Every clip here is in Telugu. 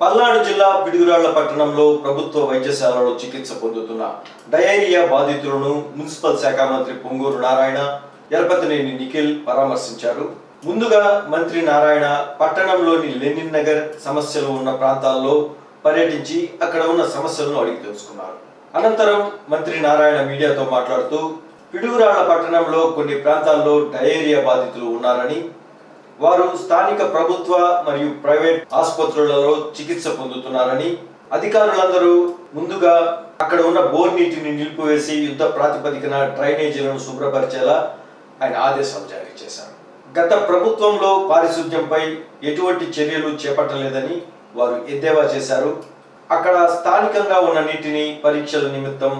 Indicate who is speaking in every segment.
Speaker 1: పల్నాడు జిల్లా పిడుగురాళ్ళ పట్టణంలో ప్రభుత్వ వైద్యశాలలో చికిత్స పొందుతున్న డయేరియా బాధితులను మున్సిపల్ శాఖ మంత్రి పొంగూరు నారాయణ ఎలపతినేని నిఖిల్ పరామర్శించారు. ముందుగా మంత్రి నారాయణ పట్టణంలోని లెనిన్ నగర్ సమస్యలు ఉన్న ప్రాంతాల్లో పర్యటించి అక్కడ ఉన్న సమస్యలను అడిగి తెలుసుకున్నారు. అనంతరం మంత్రి నారాయణ మీడియాతో మాట్లాడుతూ పిడుగురాళ్ళ పట్టణంలో కొన్ని ప్రాంతాల్లో డయేరియా బాధితులు ఉన్నారని వారు స్థానిక ప్రభుత్వ మరియు ప్రైవేట్ ఆసుపత్రులలో చికిత్స పొందుతున్నారని అధికారులందరూ ముందుగా అక్కడ ఉన్న బోర్ నీటిని నిలిపివేసి యుద్ధ ప్రాతిపదికన డ్రైనేజీలను శుభ్రపరిచేలా ఆయన ఆదేశాలు జారీ చేశారు. గత ప్రభుత్వంలో పారిశుద్ధ్యంపై ఎటువంటి చర్యలు చేపట్టలేదని వారు ఎద్దేవా చేశారు. అక్కడ స్థానికంగా ఉన్న నీటిని పరీక్షల నిమిత్తం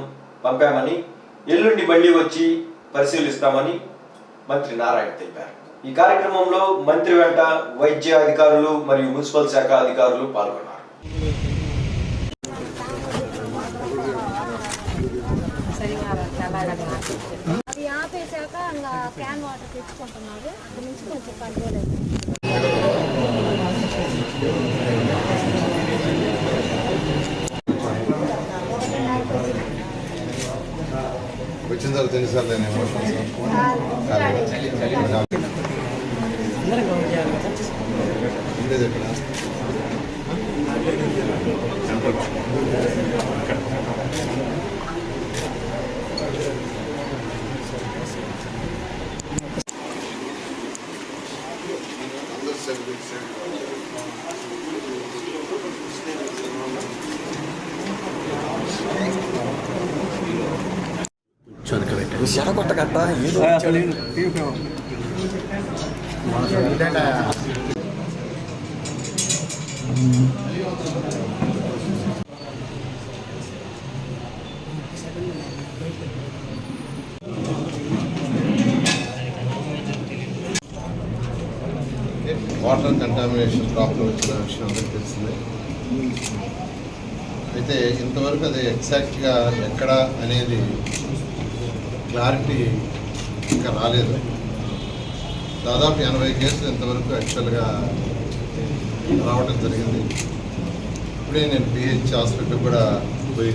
Speaker 1: పంపామని ఎల్లుండి మళ్ళీ వచ్చి పరిశీలిస్తామని మంత్రి నారాయణ తెలిపారు. ఈ కార్యక్రమంలో మంత్రి వెంట వైద్య అధికారులు మరియు మున్సిపల్ శాఖ అధికారులు పాల్గొన్నారు.
Speaker 2: అది ఆపేశాక ఇంకా క్యాన్ వాటర్ తెచ్చుకుంటున్నారు. అక్కడి నుంచి కొంచెం కంట్రోల్ అయింది
Speaker 3: వచ్చిన తర్వాత ఎన్నిసార్లు ఉండేది ఎక్కడ? అందరూ సెల్ఫీ వాటర్ కంటామినేషన్ ప్రాబ్లం వచ్చిన విషయం అందరికీ తెలిసిందే. అయితే ఇంతవరకు అది ఎగ్జాక్ట్గా ఎక్కడ అనేది క్లారిటీ ఇంకా రాలేదు. దాదాపు ఎనభై కేసులు ఇంతవరకు యాక్చువల్గా రావడం జరిగింది. ఇప్పుడే నేను పిహెచ్ హాస్పిటల్ కూడా పోయి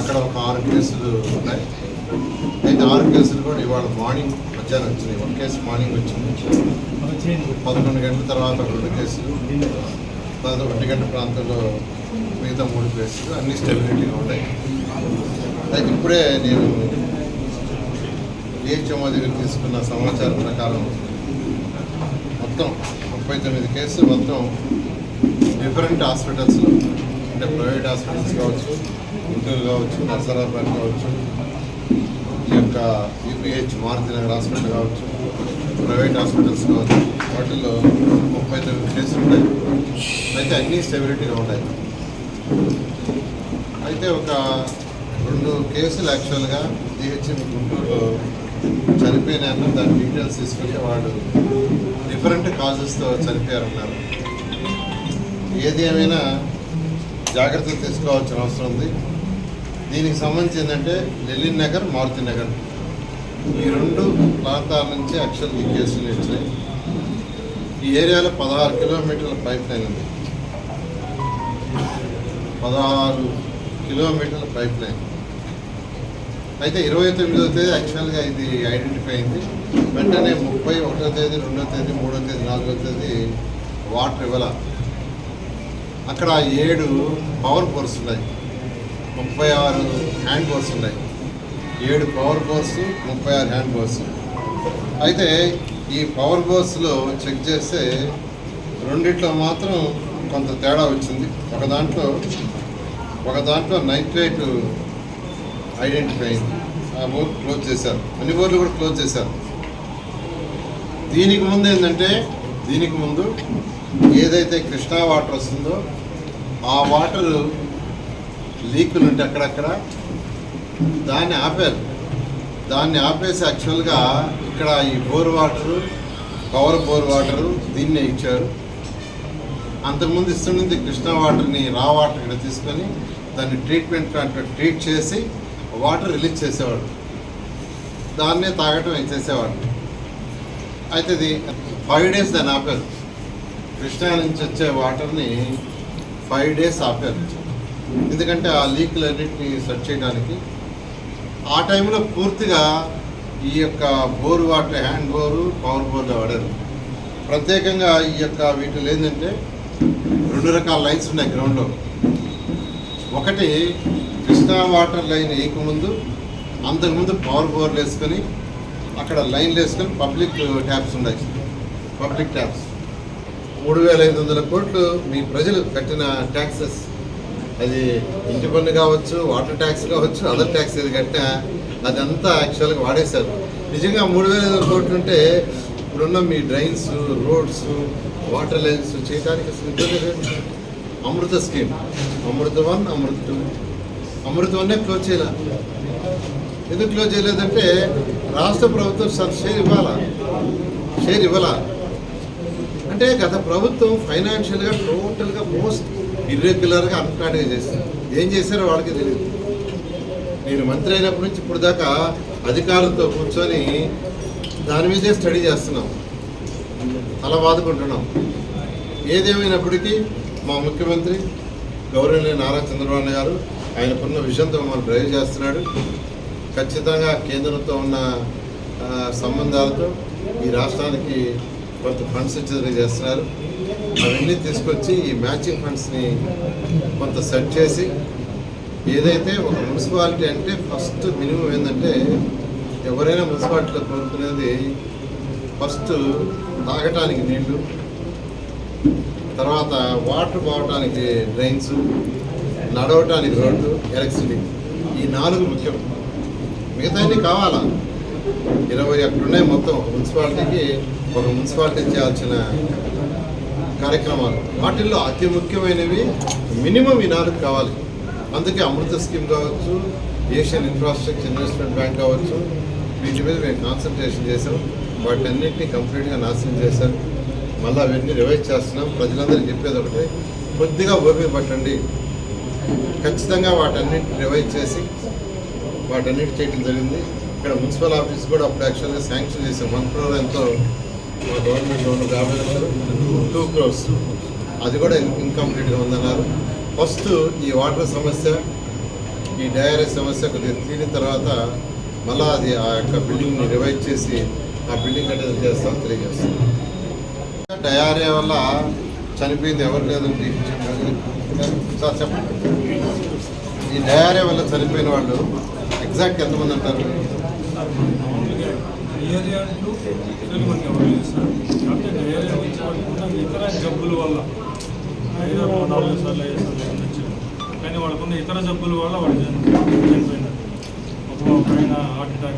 Speaker 3: అక్కడ ఒక ఆరు కేసులు ఉన్నాయి. అయితే ఆరు కేసులు కూడా ఇవాళ మార్నింగ్ మధ్యాహ్నం వచ్చినాయి. ఒక కేసు మార్నింగ్ వచ్చింది. పదకొండు గంటల తర్వాత ఒక రెండు కేసులు. తర్వాత ఒంటి గంట ప్రాంతంలో మిగతా మూడు కేసులు. అన్ని స్టెబిలిటీగా ఉన్నాయి అయితే ఇప్పుడే నేను డిహెచ్ఎంఓ దగ్గర తీసుకున్న సమాచారం ప్రకారం మొత్తం ముప్పై తొమ్మిది కేసులు మొత్తం డిఫరెంట్ హాస్పిటల్స్లో అంటే ప్రైవేట్ హాస్పిటల్స్ కావచ్చు గుంటూరు కావచ్చు నర్సరాబాద్ కావచ్చు ఈ యొక్క యూపీహెచ్ మారుతినగర్ హాస్పిటల్ కావచ్చు ప్రైవేట్ హాస్పిటల్స్ కావచ్చు వాటిల్లో ముప్పై తొమ్మిది కేసులు ఉన్నాయి. అయితే అన్నీ స్టెబిలిటీగా ఉన్నాయి. అయితే ఒక రెండు కేసులు యాక్చువల్గా డిహెచ్ఎం గుంటూరులో చనిపోయినాక దాని డీటెయిల్స్ తీసుకుంటే వాడు డిఫరెంట్ కాజెస్తో చనిపోయారన్నారు. ఏది ఏమైనా జాగ్రత్తలు తీసుకోవాల్సిన అవసరం ఉంది. దీనికి సంబంధించి ఏంటంటే లెలిన్ నగర్ మారుతి నగర్. ఈ రెండు ప్రాంతాల నుంచి యాక్చువల్ ఈ కేసులు వచ్చినాయి. ఈ ఏరియాలో పదహారు కిలోమీటర్ల పైప్ లైన్ ఉంది. పదహారు కిలోమీటర్ల పైప్ లైన్. అయితే ఇరవై తొమ్మిదో తేదీ యాక్చువల్గా ఇది ఐడెంటిఫై అయింది. వెంటనే ముప్పై ఒకటో తేదీ రెండో తేదీ మూడో తేదీ నాలుగో తేదీ వాటర్ ఇవ్వాల. అక్కడ ఏడు పవర్ బోర్స్ ఉన్నాయి. ముప్పై ఆరు హ్యాండ్ బోర్స్ ఉన్నాయి. ఏడు పవర్ బోర్స్ ముప్పై ఆరు హ్యాండ్ బోర్స్ అయితే ఈ పవర్ బోర్స్లో చెక్ చేస్తే రెండిట్లో మాత్రం కొంత తేడా వచ్చింది. ఒక దాంట్లో ఒక దాంట్లో నైట్రేట్ ఐడెంటిఫై అయింది ఆ బోర్ క్లోజ్ చేశారు. అన్ని బోర్లు కూడా క్లోజ్ చేశారు. దీనికి ముందు ఏంటంటే దీనికి ముందు ఏదైతే కృష్ణా వాటర్ వస్తుందో ఆ వాటర్ లీకులు ఉంటే అక్కడక్కడ దాన్ని ఆపారు. దాన్ని ఆపేసి యాక్చువల్గా ఇక్కడ ఈ bore water power bore water దీన్నే ఇచ్చారు. అంతకుముందు ఇస్తుండింది కృష్ణా వాటర్ని రా వాటర్ ఇక్కడ తీసుకొని దాన్ని ట్రీట్మెంట్ ట్రీట్ చేసి వాటర్ రిలీజ్ చేసేవాడు దాన్నే తాగటం చేసేవాడు అయితే ఇది ఫైవ్ డేస్ దాన్ని ఆపారు. కృష్ణా నుంచి వచ్చే వాటర్ని ఫైవ్ డేస్ ఆపారు. ఎందుకంటే ఆ లీక్లన్నింటినీ సెర్చ్ చేయడానికి. ఆ టైంలో పూర్తిగా ఈ యొక్క bore water hand bore power బోర్లో వాడారు. ప్రత్యేకంగా ఈ యొక్క వీటిలో ఏంటంటే రెండు రకాల లైన్స్ ఉన్నాయి గ్రౌండ్లో. ఒకటి కృష్ణా వాటర్ లైన్ వేయకముందు అంతకుముందు పవర్ బోర్లు వేసుకొని అక్కడ లైన్లు వేసుకొని పబ్లిక్ ట్యాప్స్ ఉన్నాయి. పబ్లిక్ ట్యాప్స్ మూడు వేల ఐదు వందల కోట్లు మీ ప్రజలు కట్టిన ట్యాక్సెస్ అది ఇంటి పన్ను కావచ్చు వాటర్ ట్యాక్స్ కావచ్చు అదర్ ట్యాక్స్ ఏది కట్టినా అదంతా యాక్చువల్గా వాడేశారు. నిజంగా మూడు వేల ఐదు వందల కోట్లు ఉంటే ఇప్పుడున్న మీ డ్రైన్స్ రోడ్స్ వాటర్ లైన్స్ చేయడానికి అసలు ఇబ్బంది లేదు. Amrut scheme. Amrut one Amrut. Two Amrut వన్నే క్లోజ్ చేయాల? ఎందుకు క్లోజ్ చేయలేదంటే రాష్ట్ర ప్రభుత్వం సార్ షేర్ ఇవ్వాలా? షేర్ ఇవ్వాలా? అంటే గత ప్రభుత్వం ఫైనాన్షియల్గా టోటల్గా మోస్ట్ ఇర్రెగ్యులర్గా అన్ప్లాన్గా చేసింది. ఏం చేశారో వాళ్ళకి తెలియదు. నేను మంత్రి అయినప్పటి నుంచి ఇప్పుడు దాకా అధికారులతో కూర్చొని దాని మీదే స్టడీ చేస్తున్నాం. అలా బాదుకుంటున్నాం ఏదేమైనప్పటికీ మా ముఖ్యమంత్రి గౌరవనీయ నారా చంద్రబాబు గారు ఆయనకున్న విషయంతో మమ్మల్ని డ్రైవ్ చేస్తున్నాడు ఖచ్చితంగా కేంద్రంతో ఉన్న సంబంధాలతో ఈ రాష్ట్రానికి కొంత ఫండ్స్ ఇచ్చేది చేస్తున్నారు అవన్నీ తీసుకొచ్చి ఈ మ్యాచింగ్ ఫండ్స్ని కొంత సెట్ చేసి ఏదైతే ఒక మున్సిపాలిటీ అంటే ఫస్ట్ మినిమం ఏంటంటే ఎవరైనా మున్సిపాలిటీలో కోరుకునేది ఫస్ట్ తాగటానికి నీళ్ళు తర్వాత వాటర్ పోవటానికి డ్రైన్స్ నడవటానికి రోడ్డు ఎలక్ట్రిసిటీ. ఈ నాలుగు ముఖ్యం. మిగతాన్ని కావాలా? ఇరవై ఒకటి ఉన్నాయి మొత్తం. మున్సిపాలిటీకి ఒక మున్సిపాలిటీ చేయాల్సిన కార్యక్రమాలు. వాటిల్లో అతి ముఖ్యమైనవి మినిమం ఈ నాలుగు కావాలి. అందుకే అమృత స్కీమ్ కావచ్చు ఏషియన్ ఇన్ఫ్రాస్ట్రక్చర్ ఇన్వెస్ట్మెంట్ బ్యాంక్ కావచ్చు వీటి మీద మేము కాన్సన్ట్రేషన్ చేసాం వాటన్నిటిని కంప్లీట్గా నాశనం చేశాం. మళ్ళీ అవన్నీ రివైజ్ చేస్తున్నాం. ప్రజలందరికీ చెప్పేది ఒకటే కొద్దిగా ఓపిక పట్టండి. ఖచ్చితంగా వాటన్నిటిని రివైజ్ చేసి వాటన్నిటి చేయడం జరిగింది. ఇక్కడ మున్సిపల్ ఆఫీస్ కూడా అప్పుడు యాక్చువల్గా శాంక్షన్ చేసాం వన్ క్రోర్ ఎంతో మా గవర్నమెంట్ లోన్ యాభై టూ క్రోర్స్ అది కూడా ఇన్కంప్లీట్గా ఉందన్నారు. ఫస్ట్ ఈ వాటర్ సమస్య ఈ డయారీ సమస్య కొద్దిగా తీరిన తర్వాత మళ్ళీ అది ఆ యొక్క బిల్డింగ్ని రివైజ్ చేసి ఆ బిల్డింగ్ కట్టేది చేస్తామని తెలియజేస్తాం డయారియా వల్ల చనిపోయింది ఎవరు లేదండి సార్ చెప్పండి. ఈ డయారియా వల్ల చనిపోయిన వాళ్ళు ఎగ్జాక్ట్ ఎంతమంది అంటారు
Speaker 4: ఏరియా ఇతర జబ్బుల వల్ల ఐదు నాలుగు సార్లు ఐదు సార్లు కానీ వాళ్ళకున్న ఇతర జబ్బుల వల్ల వాళ్ళు చనిపోయినారు. ఒక ఆయన హార్ట్ అటాక్